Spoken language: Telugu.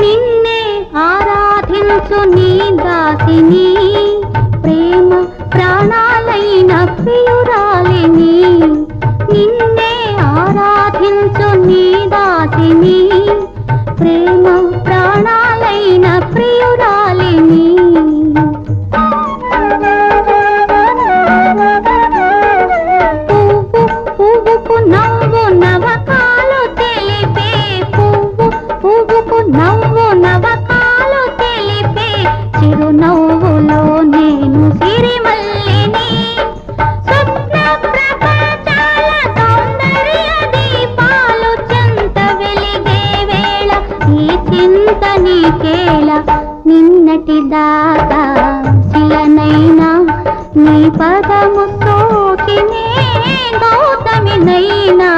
నిన్నే ఆరాధించు నీ దాసిని. ప్రేమ ప్రాణాలైన ప్రియురాలిని. నిన్నే ఆరాధించు నీ దాసిని. ప్రేమ ప్రాణాలైన ప్రియ నవ్వు నవకాలు తెలిపే చిరునవ్వులో నేను సిరిమల్లిని. స్వప్న ప్రపంచాల సౌందర్య దీపాలు చెంత వెలిగే వేళ ఈ చింత నీకేళ? నిన్నటి దాకా శిలనైనా నీ పదము సోకినే గౌతమినైనా.